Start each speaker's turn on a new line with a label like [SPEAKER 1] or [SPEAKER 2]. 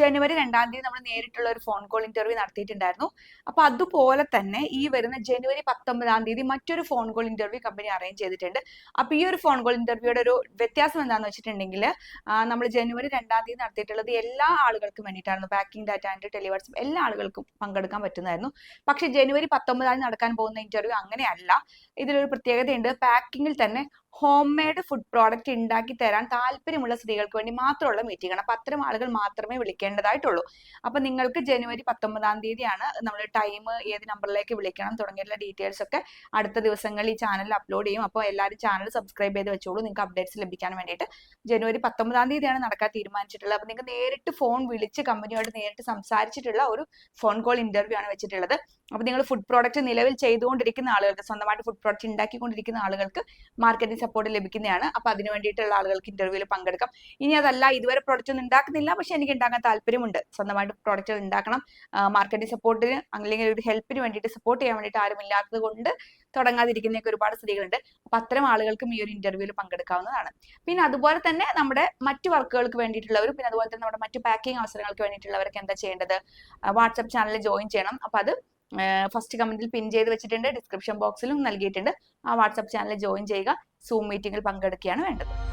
[SPEAKER 1] ജനുവരി രണ്ടാം തീയതി നമ്മൾ നേരിട്ടുള്ള ഒരു ഫോൺ കോൾ ഇന്റർവ്യൂ നടത്തിയിട്ടുണ്ടായിരുന്നു. അപ്പൊ അതുപോലെ തന്നെ ഈ വരുന്ന ജനുവരി പത്തൊമ്പതാം തീയതി മറ്റൊരു phone call interview company arrange ചെയ്തിട്ടുണ്ട്. അപ്പൊ ഈ ഒരു ഫോൺ കോൾ ഇന്റർവ്യൂയുടെ ഒരു വ്യത്യാസം എന്താണെന്ന് വെച്ചിട്ടുണ്ടെങ്കിൽ നമ്മൾ ജനുവരി രണ്ടാം തീയതി നടത്തിയിട്ടുള്ളത് എല്ലാ ആളുകൾക്കും വേണ്ടിയിട്ടായിരുന്നു. പാക്കിംഗ് ഡാറ്റ ആൻഡ് ടെലിവേഴ്സും എല്ലാ ആളുകൾക്കും പങ്കെടുക്കാൻ പറ്റുന്നതായിരുന്നു. പക്ഷെ ജനുവരി പത്തൊമ്പതാം തീയതി നടക്കാൻ പോകുന്ന ഇന്റർവ്യൂ അങ്ങനെയല്ല. ഇതിലൊരു പ്രത്യേകതയുണ്ട്. പാക്കിങ്ങിൽ തന്നെ ഹോം മെയ്ഡ് ഫുഡ് പ്രോഡക്റ്റ് ഉണ്ടാക്കി തരാൻ താല്പര്യമുള്ള സ്ത്രീകൾക്ക് വേണ്ടി മാത്രമുള്ള മീറ്റിംഗ് ആണ് അപ്പൊ അത്തരം ആളുകൾ മാത്രമേ വിളിക്കേണ്ടതായിട്ടുള്ളൂ. അപ്പൊ നിങ്ങൾക്ക് ജനുവരി പത്തൊമ്പതാം തീയതിയാണ് നമ്മൾ ടൈം ഏത് നമ്പറിലേക്ക് വിളിക്കണം തുടങ്ങിയിട്ടുള്ള ഡീറ്റെയിൽസ് ഒക്കെ അടുത്ത ദിവസങ്ങളിൽ ഈ ചാനലിൽ അപ്ലോഡ് ചെയ്യും. അപ്പോൾ എല്ലാവരും ചാനൽ സബ്സ്ക്രൈബ് ചെയ്ത് വെച്ചോളൂ. നിങ്ങൾക്ക് അപ്ഡേറ്റ്സ് ലഭിക്കാൻ വേണ്ടിയിട്ട് ജനുവരി പത്തൊമ്പതാം തീയതിയാണ് നടക്കാൻ തീരുമാനിച്ചിട്ടുള്ളത്. അപ്പൊ നിങ്ങൾക്ക് നേരിട്ട് ഫോൺ വിളിച്ച് കമ്പനിയോട് നേരിട്ട് സംസാരിച്ചിട്ടുള്ള ഒരു ഫോൺ കോൾ ഇന്റർവ്യൂ ആണ് വെച്ചിട്ടുള്ളത്. അപ്പൊ നിങ്ങൾ ഫുഡ് പ്രോഡക്റ്റ് നിലവിൽ ചെയ്തുകൊണ്ടിരിക്കുന്ന ആളുകൾക്ക് സ്വന്തമായിട്ട് ഫുഡ് പ്രോഡക്റ്റ് ഉണ്ടാക്കിക്കൊണ്ടിരിക്കുന്ന ആളുകൾക്ക് മാർക്കറ്റിംഗ് സപ്പോർട്ട് ലഭിക്കുന്നതാണ്. അപ്പൊ അതിന് വേണ്ടിയിട്ടുള്ള ആളുകൾക്ക് ഇന്റർവ്യൂവിൽ പങ്കെടുക്കാം. ഇനി അതല്ല ഇതുവരെ പ്രോഡക്റ്റ് ഒന്നും ഉണ്ടാക്കുന്നില്ല പക്ഷെ എനിക്ക് ഉണ്ടാക്കാൻ താല്പര്യമുണ്ട്. സ്വന്തമായിട്ട് പ്രോഡക്റ്റ് ഉണ്ടാക്കണം. മാർക്കറ്റിംഗ് സപ്പോർട്ടിന് അല്ലെങ്കിൽ ഒരു ഹെൽപ്പിന് വേണ്ടിയിട്ട് സപ്പോർട്ട് ചെയ്യാൻ വേണ്ടിയിട്ട് ആരും ഇല്ലാത്തത് കൊണ്ട് തുടങ്ങാതിരിക്കുന്നൊക്കെ ഒരുപാട് സ്ത്രീകളുണ്ട് അപ്പൊ അത്തരം ആളുകൾക്കും ഈ ഒരു ഇന്റർവ്യൂവിൽ പങ്കെടുക്കാവുന്നതാണ്. പിന്നെ അതുപോലെ തന്നെ നമ്മുടെ മറ്റു വർക്കുകൾക്ക് വേണ്ടിയിട്ടുള്ളവർ പിന്നെ അതുപോലെ തന്നെ നമ്മുടെ മറ്റു പാക്കിംഗ് അവസരങ്ങൾക്ക് വേണ്ടിയിട്ടുള്ളവർക്ക് എന്താ ചെയ്യേണ്ടത്? വാട്സപ്പ് ചാനലിൽ ജോയിൻ ചെയ്യണം. അപ്പൊ അത് ഫസ്റ്റ് കമന്റിൽ പിൻ ചെയ്ത് വെച്ചിട്ടുണ്ട്. ഡിസ്ക്രിപ്ഷൻ ബോക്സിലും നൽകിയിട്ടുണ്ട്. ആ വാട്സപ്പ് ചാനലിൽ ജോയിൻ ചെയ്യുക. സൂം മീറ്റിംഗിൽ പങ്കെടുക്കുകയാണ് വേണ്ടത്.